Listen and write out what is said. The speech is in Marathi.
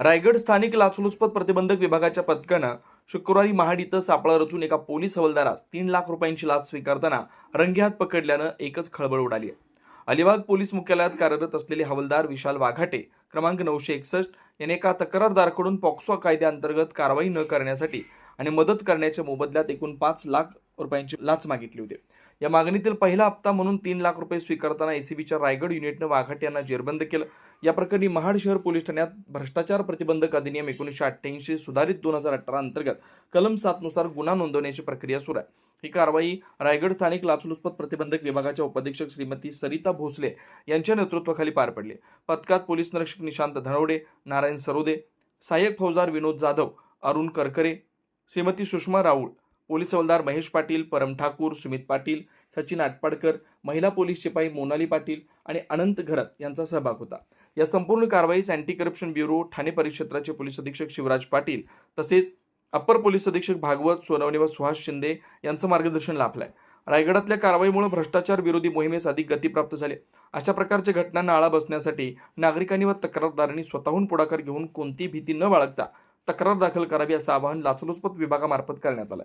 रायगड स्थानिक लाचलुचपत प्रतिबंधक विभागाच्या पथकानं शुक्रवारी महाड इथं सापळा रचून एका पोलीस हवालदारास तीन लाख रुपयांची लाच स्वीकारताना रंगेहात पकडल्यानं एकच खळबळ उडाली आहे. अलिबाग पोलीस मुख्यालयात कार्यरत असलेले हवालदार विशाल वाघाटे क्रमांक नऊशे एकसष्ट याने एका तक्रारदाराकडून पॉक्सो कायद्याअंतर्गत कारवाई न करण्यासाठी आणि मदत करण्याच्या मोबदल्यात एकूण पाच लाख रुपयांची लाच मागितली होती. या मागणीतील पहिला हप्ता म्हणून तीन लाख रुपये स्वीकारताना एसीबीच्या रायगड युनिटनं वाघाट यांना जेरबंद केलं. या प्रकरणी महाड शहर पोलीस ठाण्यात भ्रष्टाचार प्रतिबंधक अधिनियम एकोणीसशे अठ्ठ्याऐंशी सुधारित दोन हजार अठरा अंतर्गत कलम सातनुसार गुन्हा नोंदवण्याची प्रक्रिया सुरू आहे. ही कारवाई रायगड स्थानिक लाचलुचपत प्रतिबंधक विभागाच्या उपाधीक्षक श्रीमती सरिता भोसले यांच्या नेतृत्वाखाली पार पडली. पथकात पोलीस निरीक्षक निशांत धनवडे नारायण सरोदे सहाय्यक फौजदार विनोद जाधव अरुण करकरे श्रीमती सुषमा राऊळ पोलीस हवालदार महेश पाटील परम ठाकूर सुमित पाटील सचिन आटपाडकर महिला पोलीस शिपाई मोनाली पाटील आणि अनंत घरत यांचा सहभाग होता. या संपूर्ण कारवाईस अँटी करप्शन ब्युरो ठाणे परिक्षेत्राचे पोलीस अधीक्षक शिवराज पाटील तसेच अप्पर पोलीस अधीक्षक भागवत सोनवणे व सुहास शिंदे यांचं मार्गदर्शन लाभलंय. रायगडातल्या कारवाईमुळे भ्रष्टाचार विरोधी मोहिमेस अधिक गती प्राप्त झाली. अशा प्रकारच्या घटनांना आळा बसण्यासाठी नागरिकांनी व तक्रारदारांनी स्वतःहून पुढाकार घेऊन कोणतीही भीती न बाळगता तक्रार दाखल करावी असं आवाहन लाचलुचपत विभागामार्फत करण्यात आलं